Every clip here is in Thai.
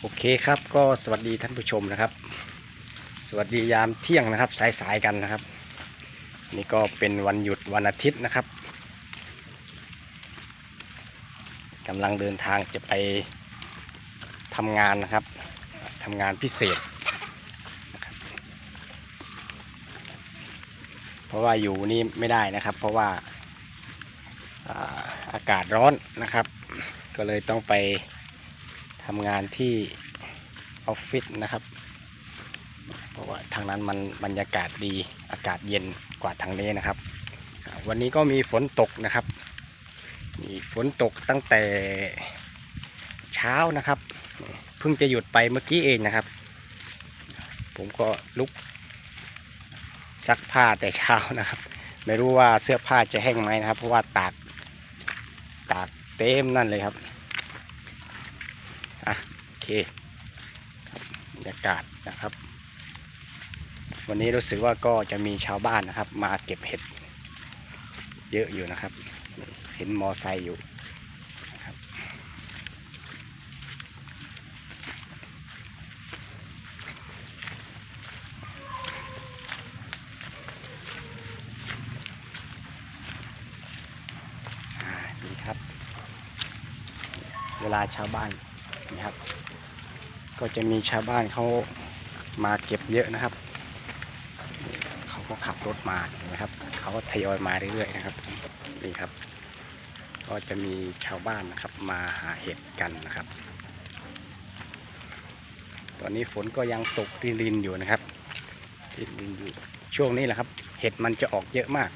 โอเคครับก็สวัสดีท่านผู้ชมนะครับ สวัสดียามเที่ยงนะครับ สายๆกันนะครับ นี่ก็เป็นวันหยุดวันอาทิตย์นะครับกำลังเดินทางจะไปทำงานนะครับทำงานพิเศษนะครับเพราะว่าอยู่นี่ไม่ได้นะครับ เพราะว่าอ่าอากาศร้อนนะครับ ก็เลยต้องไป ทำงานที่ออฟฟิศนะครับ เพราะว่าทางนั้นมันบรรยากาศดีอากาศเย็นกว่าทางนี้นะครับ วันนี้ก็มีฝนตกนะครับ มีฝนตกตั้งแต่เช้านะครับ เพิ่งจะหยุดไปเมื่อกี้เองนะครับ ผมก็ลุกซักผ้าแต่เช้านะครับ ไม่รู้ว่าเสื้อผ้าจะแห้งไหมนะครับ เพราะว่าตากตากเต็มนั่นเลยครับ อะโอเคบรรยากาศนะครับ วันนี้รู้สึกว่าก็จะมีชาวบ้านนะครับ มาเก็บเห็ด เยอะอยู่นะครับ เห็นมอไซค์อยู่นะครับอ่าดีครับเวลาชาวบ้าน นะครับ ก็จะมีชาวบ้านเขามาเก็บเยอะนะครับ เขาก็ขับรถมานะครับ เขาก็ทยอยมาเรื่อยๆนะครับนี่ครับ ก็จะมีชาวบ้านนะครับ มาหาเห็ดกันนะครับ ตอนนี้ฝนก็ยังตกรินๆอยู่นะครับรินๆอยู่ช่วงนี้แหละครับ เห็ดมันจะออกเยอะมาก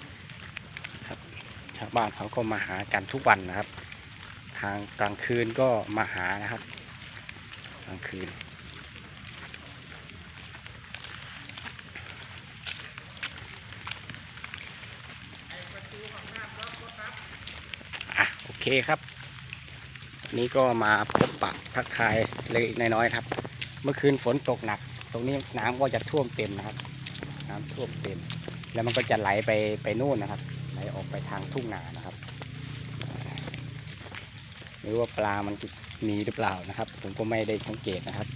ครับ ชาวบ้านเขาก็มาหากันทุกวันนะครับ ทางกลางคืนก็มาหานะครับ ลางคืนอะโอเคครับวันนี้ก็มาพบปะทักทายเล็กๆน้อยๆครับ เมื่อคืนฝนตกหนัก ตรงนี้น้ำก็จะท่วมเต็มนะครับ น้ำท่วมเต็ม แล้วมันก็จะไหลไปไปนู่นนะครับ ไหลออกไปทางทุ่งนานะครับ ไม่รู้ว่าปลามันมีหรือเปล่านะครับ ผมก็ไม่ได้สังเกตนะครับ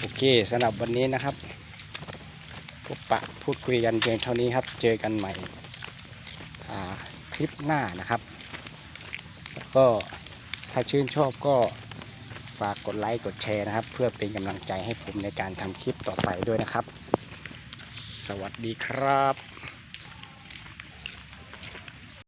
โอเคสำหรับวันนี้นะครับพบปะพูดคุยกันเพียงเท่านี้ครับ เจอกันใหม่คลิปหน้านะครับแล้วก็ถ้าชื่นชอบก็ฝากกดไลค์กดแชร์นะครับ เพื่อเป็นกำลังใจให้ผมในการทำคลิปต่อไปด้วยนะครับ สวัสดีครับ